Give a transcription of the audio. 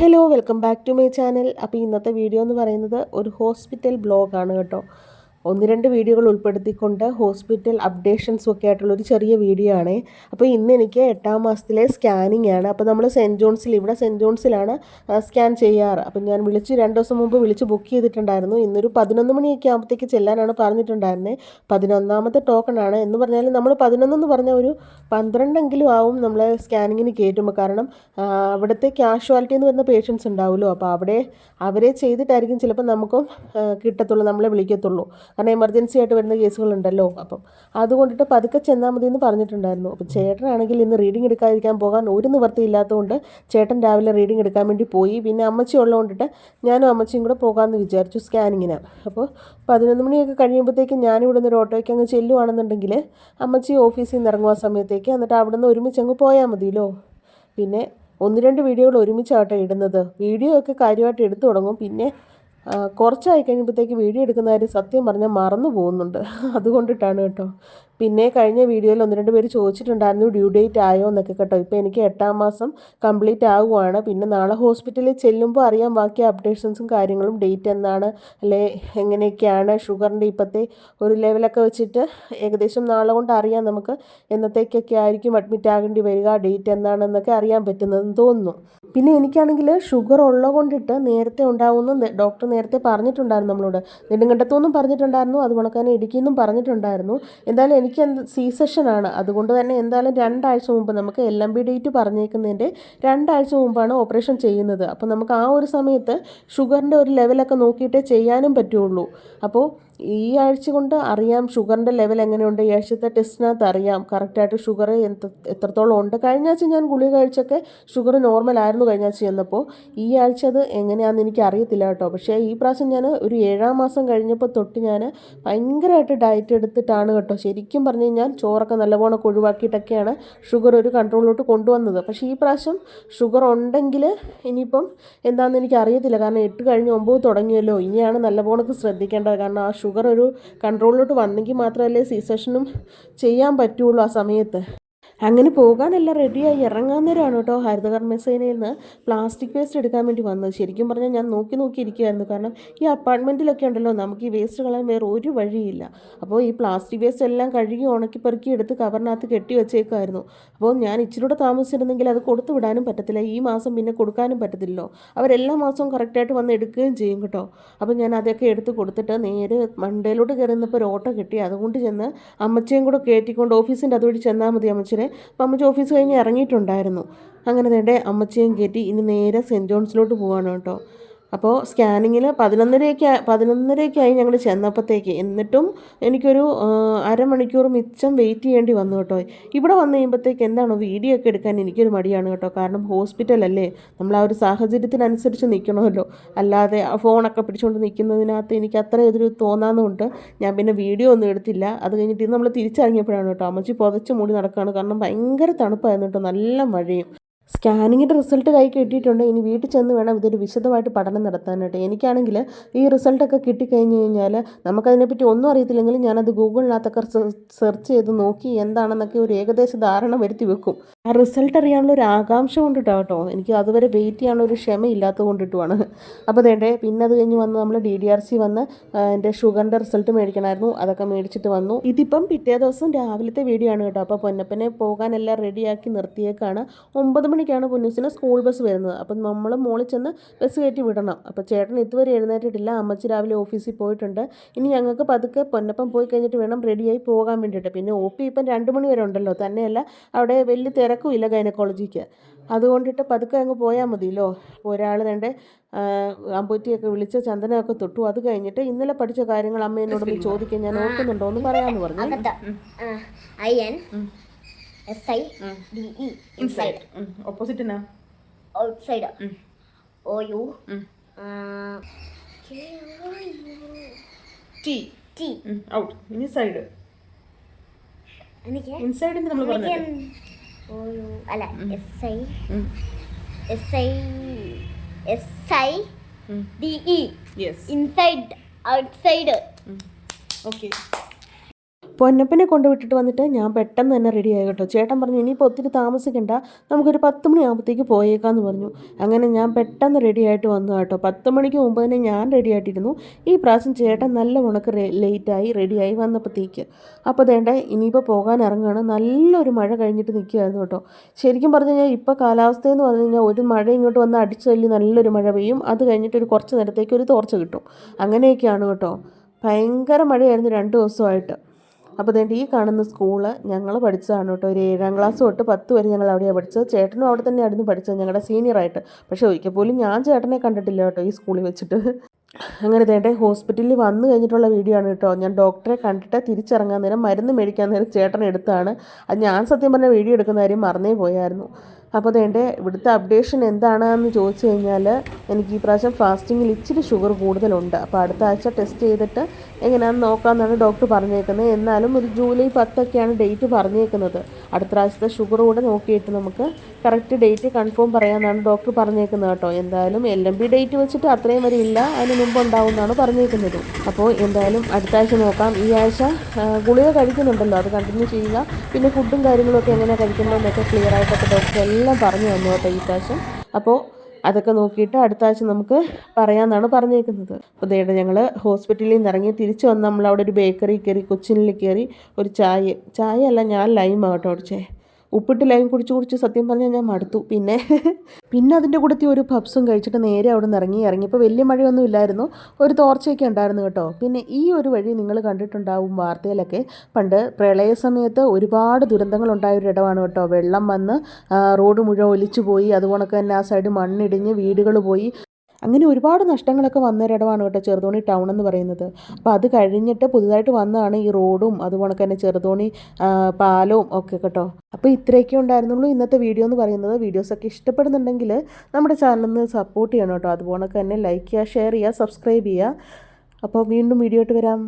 Hello welcome back to my channel അപ്പോൾ ഇന്നത്തെ video എന്ന് പറയുന്നത് ഒരു ഹോസ്പിറ്റൽ ബ്ലോഗാണ് കേട്ടോ. ഒന്ന് രണ്ട് വീഡിയോകൾ ഉൾപ്പെടുത്തിക്കൊണ്ട് ഹോസ്പിറ്റൽ അപ്ഡേഷൻസും ഒക്കെ ആയിട്ടുള്ളൊരു ചെറിയ വീഡിയോ ആണ്. അപ്പോൾ ഇന്ന് എനിക്ക് എട്ടാം മാസത്തിലെ സ്കാനിങ് ആണ്. അപ്പോൾ നമ്മൾ സെന്റ് ജോൺസിൽ ഇവിടെ സെന്റ് ജോൺസിലാണ് സ്കാൻ ചെയ്യാറ്. അപ്പോൾ ഞാൻ വിളിച്ച് രണ്ട് ദിവസം മുമ്പ് വിളിച്ച് ബുക്ക് ചെയ്തിട്ടുണ്ടായിരുന്നു. ഇന്നൊരു പതിനൊന്ന് മണിയൊക്കെ ആകുമ്പോഴത്തേക്ക് ചെല്ലാനാണ് പറഞ്ഞിട്ടുണ്ടായിരുന്നത് പതിനൊന്നാമത്തെ ആണ്. എന്ന് പറഞ്ഞാൽ നമ്മൾ പതിനൊന്നെന്ന് പറഞ്ഞാൽ ഒരു പന്ത്രണ്ടെങ്കിലും ആവും നമ്മൾ സ്കാനിങ്ങിന് കയറ്റുമ്പോൾ. കാരണം അവിടുത്തെ ക്യാഷ്വാലിറ്റി എന്ന് വരുന്ന പേഷ്യൻസ് ഉണ്ടാവുമല്ലോ. അപ്പോൾ അവിടെ അവരെ ചെയ്തിട്ടായിരിക്കും ചിലപ്പോൾ നമുക്കും കിട്ടത്തുള്ളൂ നമ്മളെ വിളിക്കത്തുള്ളൂ. കാരണം എമർജൻസി ആയിട്ട് വരുന്ന കേസുകളുണ്ടല്ലോ. അപ്പം അതുകൊണ്ടിട്ട് പതുക്കെ ചെന്നാൽ മതി എന്ന് പറഞ്ഞിട്ടുണ്ടായിരുന്നു. അപ്പോൾ ചേട്ടനാണെങ്കിൽ ഇന്ന് റീഡിംഗ് എടുക്കാതിരിക്കാൻ പോകാൻ ഒരു നിവർത്തി ഇല്ലാത്തതുകൊണ്ട് ചേട്ടൻ രാവിലെ റീഡിംഗ് എടുക്കാൻ വേണ്ടി പോയി. പിന്നെ അമ്മച്ചി ഉള്ളതുകൊണ്ടിട്ട് ഞാനും അമ്മച്ചിയും കൂടെ പോകാമെന്ന് വിചാരിച്ചു സ്കാനിങ്ങിന് അപ്പോൾ പതിനൊന്ന് മണിയൊക്കെ കഴിയുമ്പോഴത്തേക്ക് ഞാനിവിടെ നിന്ന് ഒരു ഓട്ടോയ്ക്ക് അങ്ങ് ചെല്ലുവാണെന്നുണ്ടെങ്കിൽ അമ്മച്ചി ഓഫീസിൽ നിന്ന് ഇറങ്ങുന്ന സമയത്തേക്ക്. എന്നിട്ട് അവിടെ നിന്ന് ഒരുമിച്ച് അങ്ങ് പോയാൽ മതിയല്ലോ. പിന്നെ ഒന്ന് രണ്ട് വീഡിയോകൾ ഒരുമിച്ചാട്ടോ ഇടുന്നത്. വീഡിയോ ഒക്കെ കാര്യമായിട്ട് എടുത്തു തുടങ്ങും. പിന്നെ കുറച്ചായി കഴിയുമ്പോഴത്തേക്ക് വീഡിയോ എടുക്കുന്ന കാര്യം സത്യം പറഞ്ഞാൽ മറന്നു പോകുന്നുണ്ട്. അതുകൊണ്ടിട്ടാണ് കേട്ടോ. പിന്നെ കഴിഞ്ഞ വീഡിയോയിൽ ഒന്ന് രണ്ട് പേര് ചോദിച്ചിട്ടുണ്ടായിരുന്നു ഡ്യൂ ഡേറ്റ് ആയോ എന്നൊക്കെ കേട്ടോ. ഇപ്പോൾ എനിക്ക് എട്ടാം മാസം കംപ്ലീറ്റ് ആവുകയാണ് പിന്നെ നാളെ ഹോസ്പിറ്റലിൽ ചെല്ലുമ്പോൾ അറിയാം ബാക്കി അപ്ഡേഷൻസും കാര്യങ്ങളും ഡേറ്റ് എന്നാണ് അല്ലെ എങ്ങനെയൊക്കെയാണ് ഷുഗറിന്റെ ഇപ്പോഴത്തെ ഒരു ലെവലൊക്കെ വെച്ചിട്ട് ഏകദേശം നാളെ കൊണ്ട് അറിയാം നമുക്ക് എന്നത്തേക്കൊക്കെ ആയിരിക്കും അഡ്മിറ്റ് ആകേണ്ടി വരിക ഡേറ്റ് എന്നാണെന്നൊക്കെ അറിയാൻ പറ്റുന്നതെന്ന് തോന്നുന്നു. പിന്നെ എനിക്കാണെങ്കിൽ ഷുഗർ ഉള്ളത് കൊണ്ടിട്ട് നേരത്തെ ഉണ്ടാവുമെന്ന് ഡോക്ടർ നേരത്തെ പറഞ്ഞിട്ടുണ്ടായിരുന്നു നമ്മളോട്. നെടുങ്കണ്ടത്തുനിന്നും പറഞ്ഞിട്ടുണ്ടായിരുന്നു അത് കണക്കാനെ ഇടുക്കിയെന്നും പറഞ്ഞിട്ടുണ്ടായിരുന്നു. എന്തായാലും എനിക്ക് എന്ത് സി സെഷനാണ്. അതുകൊണ്ട് തന്നെ എന്തായാലും രണ്ടാഴ്ച മുമ്പ് നമുക്ക് എൽ എം ബി ഡേറ്റ് പറഞ്ഞേക്കുന്നതിന്റെ രണ്ടാഴ്ച മുമ്പാണ് ഓപ്പറേഷൻ ചെയ്യുന്നത്. അപ്പോൾ നമുക്ക് ആ ഒരു സമയത്ത് ഷുഗറിന്റെ ഒരു ലെവലൊക്കെ നോക്കിയിട്ടേ ചെയ്യാനും പറ്റുള്ളൂ. അപ്പോൾ ഈ ആഴ്ച കൊണ്ട് അറിയാം ഷുഗറിന്റെ ലെവൽ എങ്ങനെയുണ്ട്. ഈ ആഴ്ചത്തെ ടെസ്റ്റിനകത്ത് അറിയാം. കറക്റ്റായിട്ട് ഷുഗർ എത്രത്തോളം ഉണ്ട്. കഴിഞ്ഞ ആഴ്ച ഞാൻ ഗുളിക കഴിച്ചൊക്കെ ഷുഗർ നോർമൽ ആയിരുന്നു കഴിഞ്ഞ ആഴ്ച ചെന്നപ്പോൾ. ഈ ആഴ്ച അത് എങ്ങനെയാണെന്ന് എനിക്ക് അറിയത്തില്ല കേട്ടോ. പക്ഷേ ഈ പ്രാവശ്യം ഞാൻ ഒരു ഏഴാം മാസം കഴിഞ്ഞപ്പോൾ തൊട്ട് ഞാൻ ഭയങ്കരമായിട്ട് ഡയറ്റ് എടുത്തിട്ടാണ് കേട്ടോ. ശരിക്കും പറഞ്ഞു കഴിഞ്ഞാൽ ചോറൊക്കെ നല്ലവണ്ണം ഒഴിവാക്കിയിട്ടൊക്കെയാണ് ഷുഗർ ഒരു കൺട്രോളിലോട്ട് കൊണ്ടുവന്നത്. പക്ഷേ ഈ പ്രാവശ്യം ഷുഗർ ഉണ്ടെങ്കിൽ ഇനിയിപ്പം എന്താണെന്ന് എനിക്ക് അറിയത്തില്ല. കാരണം എട്ട് കഴിഞ്ഞ് ഒമ്പത് തുടങ്ങിയല്ലോ. ഇനിയാണ് നല്ലവണ്ണം ശ്രദ്ധിക്കേണ്ടത്. കാരണം ആ ഒരു കൺട്രോളിലോട്ട് വന്നെങ്കിൽ മാത്രമല്ലേ സി സെഷനും ചെയ്യാൻ പറ്റുള്ളൂ ആ സമയത്ത്. അങ്ങനെ പോകാനെല്ലാം റെഡിയായി ഇറങ്ങാൻ നേരമാണ് കേട്ടോ ഹരിതകർമ്മസേനയിൽ നിന്ന് പ്ലാസ്റ്റിക് വേസ്റ്റ് എടുക്കാൻ വേണ്ടി വന്നത്. ശരിക്കും പറഞ്ഞാൽ ഞാൻ നോക്കി നോക്കി ഇരിക്കുമായിരുന്നു കാരണം ഈ അപ്പാർട്ട്മെന്റിലൊക്കെ ഉണ്ടല്ലോ നമുക്ക് ഈ വേസ്റ്റ് കളയാൻ വേറെ ഒരു വഴിയില്ല. അപ്പോൾ ഈ പ്ലാസ്റ്റിക് വേസ്റ്റ് എല്ലാം കഴുകി ഉണക്കി പെറുക്കി എടുത്ത് കവറിനകത്ത് കെട്ടി വെച്ചേക്കായിരുന്നു അപ്പോൾ ഞാൻ ഇച്ചിരി കൂടെ താമസിച്ചിരുന്നെങ്കിൽ അത് കൊടുത്തു വിടാനും പറ്റത്തില്ല. ഈ മാസം പിന്നെ കൊടുക്കാനും പറ്റത്തില്ലല്ലോ. അവരെല്ലാ മാസവും കറക്റ്റായിട്ട് വന്ന് എടുക്കുകയും ചെയ്യും കേട്ടോ. അപ്പോൾ ഞാൻ അതൊക്കെ എടുത്ത് കൊടുത്തിട്ട് നേരെ മണ്ടയിലോട്ട് കയറുന്നപ്പോൾ ഒരു ഓട്ടോ കിട്ടി. അതുകൊണ്ട് ചെന്ന് അമ്മച്ചയും കൂടെ കയറ്റിക്കൊണ്ട് ഓഫീസിന്റെ അതുവഴി ചെന്നാൽ മതി അമ്മച്ചിനെ. അപ്പോൾ അമ്മച്ചി ഓഫീസ് കഴിഞ്ഞ് ഇറങ്ങിയിട്ടുണ്ടായിരുന്നു. അങ്ങനെ തന്നെ അമ്മച്ചിയും കയറ്റി ഇനി നേരെ സെന്റ് ജോൺസിലോട്ട് പോവാണ് കേട്ടോ. അപ്പോൾ സ്കാനിങ്ങിൽ പതിനൊന്നരയൊക്കെ പതിനൊന്നരയൊക്കെയായി ഞങ്ങൾ ചെന്നപ്പോഴത്തേക്ക് എന്നിട്ടും എനിക്കൊരു അരമണിക്കൂർ മിച്ചം വെയിറ്റ് ചെയ്യേണ്ടി വന്നു കേട്ടോ. ഇവിടെ വന്നു കഴിയുമ്പോഴത്തേക്ക് എന്താണോ വീഡിയോ ഒക്കെ എടുക്കാൻ എനിക്കൊരു മടിയാണ് കേട്ടോ. കാരണം ഹോസ്പിറ്റലല്ലേ നമ്മൾ ആ ഒരു സാഹചര്യത്തിനനുസരിച്ച് നിൽക്കണമല്ലോ അല്ലാതെ ഫോണൊക്കെ പിടിച്ചുകൊണ്ട് നിൽക്കുന്നതിനകത്ത് എനിക്ക് അത്ര ഇതൊരു തോന്നാമെന്നുണ്ട് ഞാൻ പിന്നെ വീഡിയോ ഒന്നും എടുത്തില്ല. അത് കഴിഞ്ഞിട്ട് നമ്മൾ തിരിച്ചിറങ്ങിയപ്പോഴാണ് കേട്ടോ. അമ്മച്ചി പുതച്ച് മൂടി നടക്കുകയാണ് കാരണം ഭയങ്കര തണുപ്പായിരുന്നു കേട്ടോ. നല്ല മഴയും. സ്കാനിങ്ങിന്റെ റിസൾട്ട് കൈ കിട്ടിയിട്ടുണ്ട്. ഇനി വീട്ടിൽ ചെന്ന് വേണം ഇതൊരു വിശദമായിട്ട് പഠനം നടത്താനായിട്ട്. എനിക്കാണെങ്കിൽ ഈ റിസൾട്ടൊക്കെ കിട്ടിക്കഴിഞ്ഞ് കഴിഞ്ഞാൽ നമുക്കതിനെപ്പറ്റി ഒന്നും അറിയത്തില്ലെങ്കിലും ഞാനത് ഗൂഗിളിനകത്തൊക്കെ സെർച്ച് ചെയ്ത് നോക്കി എന്താണെന്നൊക്കെ ഒരു ഏകദേശ ധാരണ വരുത്തി വെക്കും. ആ റിസൾട്ട് അറിയാനുള്ള ഒരു ആകാംക്ഷ കൊണ്ടിട്ടാണ് കേട്ടോ. എനിക്ക് അതുവരെ വെയിറ്റ് ചെയ്യാനുള്ള ഒരു ക്ഷമ ക്ഷമയില്ലാത്തത് കൊണ്ടിട്ടുമാണ് അപ്പോൾ അതേണ്ടേ പിന്നെ അത് കഴിഞ്ഞ് വന്ന് നമ്മൾ ഡി ഡി ആർ സി വന്ന് എന്റെ ഷുഗറിന്റെ റിസൾട്ട് മേടിക്കണമായിരുന്നു. അതൊക്കെ മേടിച്ചിട്ട് വന്നു. ഇതിപ്പം പിറ്റേ ദിവസം രാവിലത്തെ വീഡിയോ ആണ് കേട്ടോ. അപ്പോൾ പൊന്നപ്പനെ പോകാനെല്ലാം റെഡിയാക്കി നിർത്തിയേക്കാണ്. ഒമ്പത് മണിക്കാണ് പൊന്നൂസിന് സ്കൂൾ ബസ് വരുന്നത്. അപ്പം നമ്മൾ മോളിൽ ചെന്ന് ബസ് കയറ്റി വിടണം. അപ്പോൾ ചേട്ടൻ ഇതുവരെ എഴുന്നേറ്റിട്ടില്ല. അമ്മച്ചി രാവിലെ ഓഫീസിൽ പോയിട്ടുണ്ട്. ഇനി ഞങ്ങൾക്ക് പതുക്കെ പൊന്നപ്പം പോയി കഴിഞ്ഞിട്ട് വേണം റെഡിയായി പോകാൻ വേണ്ടിയിട്ട്. പിന്നെ ഒ പി ഇപ്പം രണ്ട് മണി വരെ ഉണ്ടല്ലോ. തന്നെയല്ല അവിടെ വലിയ തിരക്കും ഇല്ല ഗൈനക്കോളജിക്ക്. അതുകൊണ്ടിട്ട് പതുക്കെ അങ്ങ് പോയാൽ മതിയല്ലോ. ഒരാൾ തന്റെ അമ്പൂറ്റിയൊക്കെ വിളിച്ച് ചന്ദനമൊക്കെ തൊട്ടു. അത് കഴിഞ്ഞിട്ട് ഇന്നലെ പഠിച്ച കാര്യങ്ങൾ അമ്മേനോട് ചോദിക്കാൻ ഞാൻ ഓർക്കുന്നുണ്ടോ എന്ന് പറയാമെന്ന് പറഞ്ഞു. Inside ഓപ്പോസിറ്റിനാ outside O U T T out ഇനി സൈഡ് ഇൻസൈഡ് നമ്മൾ പറഞ്ഞു ഒ യു അല്ല S I S I S I D E yes inside outside okay പൊന്നപ്പനെ കൊണ്ടുവിട്ടിട്ട് വന്നിട്ട് ഞാൻ പെട്ടെന്ന് തന്നെ റെഡി ആയി കേട്ടോ. ചേട്ടൻ പറഞ്ഞു ഇനിയിപ്പോൾ ഒത്തിരി താമസിക്കണ്ട. നമുക്കൊരു പത്ത് മണിയാകുമ്പോഴത്തേക്ക് പോയേക്കാന്ന് പറഞ്ഞു. അങ്ങനെ ഞാൻ പെട്ടെന്ന് റെഡി ആയിട്ട് വന്നു കേട്ടോ. പത്ത് മണിക്ക് മുമ്പ് തന്നെ ഞാൻ റെഡി ആയിട്ടിരുന്നു. ഈ പ്രാവശ്യം ചേട്ടൻ നല്ല ഉണക്ക് ലേറ്റായി റെഡിയായി വന്നപ്പോഴത്തേക്ക് അപ്പോൾ വേണ്ട ഇനിയിപ്പോൾ പോകാൻ ഇറങ്ങുകയാണ്. നല്ലൊരു മഴ കഴിഞ്ഞിട്ട് നിൽക്കുകയായിരുന്നു കേട്ടോ. ശരിക്കും പറഞ്ഞു കഴിഞ്ഞാൽ ഇപ്പോൾ കാലാവസ്ഥയെന്ന് പറഞ്ഞു കഴിഞ്ഞാൽ ഒരു മഴ ഇങ്ങോട്ട് വന്ന് അടിച്ചു തല്ലി നല്ലൊരു മഴ പെയ്യും. അത് കഴിഞ്ഞിട്ട് ഒരു കുറച്ച് നേരത്തേക്ക് ഒരു തോർച്ച കിട്ടും. അങ്ങനെയൊക്കെയാണ് കേട്ടോ. ഭയങ്കര മഴയായിരുന്നു രണ്ട് ദിവസമായിട്ട്. അപ്പോൾ അതുകൊണ്ട് ഈ കാണുന്ന സ്കൂൾ ഞങ്ങൾ പഠിച്ചതാണ് കേട്ടോ. ഒരു ഏഴാം ക്ലാസ് തൊട്ട് പത്ത് വരെ ഞങ്ങൾ അവിടെയാണ് പഠിച്ചത്. ചേട്ടനും അവിടെ തന്നെ തന്നെയായിരുന്നു പഠിച്ചത് ഞങ്ങളുടെ സീനിയറായിട്ട് പക്ഷേ ഒരിക്കൽ പോലും ഞാൻ ചേട്ടനെ കണ്ടിട്ടില്ല കേട്ടോ ഈ സ്കൂളിൽ വെച്ചിട്ട്. അങ്ങനെ തേട്ടെ ഹോസ്പിറ്റലിൽ വന്നു കഴിഞ്ഞിട്ടുള്ള വീഡിയോ ആണ് കേട്ടോ. ഞാൻ ഡോക്ടറെ കണ്ടിട്ട് തിരിച്ചിറങ്ങാൻ നേരം മരുന്ന് മേടിക്കാൻ നേരം ചേട്ടൻ എടുത്താണ് അത് ഞാൻ സത്യം പറഞ്ഞ വീഡിയോ എടുക്കുന്ന കാര്യം മറന്നേ പോയായിരുന്നു. അപ്പോൾ അതേന്റെ ഇവിടുത്തെ അപ്ഡേഷൻ എന്താണെന്ന് ചോദിച്ചു കഴിഞ്ഞാൽ എനിക്ക് ഈ പ്രാവശ്യം ഫാസ്റ്റിങ്ങിൽ ഇച്ചിരി ഷുഗർ കൂടുതലുണ്ട്. അപ്പോൾ അടുത്ത ആഴ്ച ടെസ്റ്റ് ചെയ്തിട്ട് എങ്ങനെയാണെന്ന് നോക്കാമെന്നാണ് ഡോക്ടർ പറഞ്ഞേക്കുന്നത്. എന്നാലും ഒരു ജൂലൈ പത്തൊക്കെയാണ് ഡേറ്റ് പറഞ്ഞേക്കുന്നത്. അടുത്ത പ്രാവശ്യത്തെ ഷുഗർ കൂടെ നോക്കിയിട്ട് നമുക്ക് കറക്റ്റ് ഡേറ്റ് കൺഫേം പറയാമെന്നാണ് ഡോക്ടർ പറഞ്ഞേക്കുന്നത് കേട്ടോ. എന്തായാലും എൽ എം ബി ഡേറ്റ് വെച്ചിട്ട് അത്രയും വരെ ഇല്ല. അതിന് മുമ്പ് ഉണ്ടാവുമെന്നാണ് പറഞ്ഞേക്കുന്നത്. അപ്പോൾ എന്തായാലും അടുത്ത ആഴ്ച നോക്കാം. ഈ ആഴ്ച ഗുളിക കഴിക്കുന്നുണ്ടല്ലോ. അത് കണ്ടിന്യൂ ചെയ്യുക. പിന്നെ ഫുഡും കാര്യങ്ങളൊക്കെ എങ്ങനെ കഴിക്കുന്നതെന്നൊക്കെ ക്ലിയർ ആയിട്ടൊക്കെ ഡോക്ടർ എല്ലാം പറഞ്ഞു തന്നു കേട്ടോ ഈ പ്രാവശ്യം. അപ്പോൾ അതൊക്കെ നോക്കിയിട്ട് അടുത്ത ആഴ്ച നമുക്ക് പറയാമെന്നാണ് പറഞ്ഞേക്കുന്നത്. അപ്പോൾ ദേടെ ഞങ്ങൾ ഹോസ്പിറ്റലിൽ നിന്ന് ഇറങ്ങി തിരിച്ചു വന്ന് നമ്മൾ അവിടെ ഒരു ബേക്കറി കയറി കൊച്ചിനിൽ കയറി ഒരു ചായ. ചായ അല്ല ഞാൻ ലൈം അടിച്ചേ ഉപ്പിട്ട് ലൈം കുടിച്ച് കുടിച്ച് സത്യം പറഞ്ഞാൽ ഞാൻ മടുത്തു. പിന്നെ പിന്നെ അതിന്റെ കൂടത്തി ഒരു പബ്സും കഴിച്ചിട്ട് നേരെ അവിടെ നിന്ന് ഇറങ്ങി. ഇറങ്ങിയപ്പോൾ വലിയ മഴയൊന്നും ഇല്ലായിരുന്നു. ഒരു തോർച്ചയൊക്കെ ഉണ്ടായിരുന്നു കേട്ടോ. പിന്നെ ഈ ഒരു വഴി നിങ്ങൾ കണ്ടിട്ടുണ്ടാവും വാർത്തയിലൊക്കെ. പണ്ട് പ്രളയ സമയത്ത് ഒരുപാട് ദുരന്തങ്ങൾ ഉണ്ടായ ഒരു ഇടമാണ് കേട്ടോ. വെള്ളം വന്ന് റോഡ് മുഴുവൻ ഒലിച്ചു പോയി അതുകൊണ്ടൊക്കെ തന്നെ ആ സൈഡ് മണ്ണിടിഞ്ഞ് വീടുകൾ പോയി. അങ്ങനെ ഒരുപാട് നഷ്ടങ്ങളൊക്കെ വന്നൊരിടമാണ് കേട്ടോ ചെറുതോണി ടൗൺ എന്ന് പറയുന്നത്. അപ്പോൾ അത് കഴിഞ്ഞിട്ട് പുതുതായിട്ട് വന്നതാണ് ഈ റോഡും അതുപോലെ തന്നെ ചെറുതോണി പാലവും ഒക്കെ കേട്ടോ. അപ്പോൾ ഇത്രയൊക്കെ ഉണ്ടായിരുന്നുള്ളൂ ഇന്നത്തെ വീഡിയോ എന്ന് പറയുന്നത്. വീഡിയോസൊക്കെ ഇഷ്ടപ്പെടുന്നുണ്ടെങ്കിൽ നമ്മുടെ ചാനലിന് സപ്പോർട്ട് ചെയ്യണം കേട്ടോ. അതുപോലെ തന്നെ ലൈക്ക് ചെയ്യുക ഷെയർ ചെയ്യുക സബ്സ്ക്രൈബ് ചെയ്യുക. അപ്പോൾ വീണ്ടും വീഡിയോ ആയിട്ട് വരാം.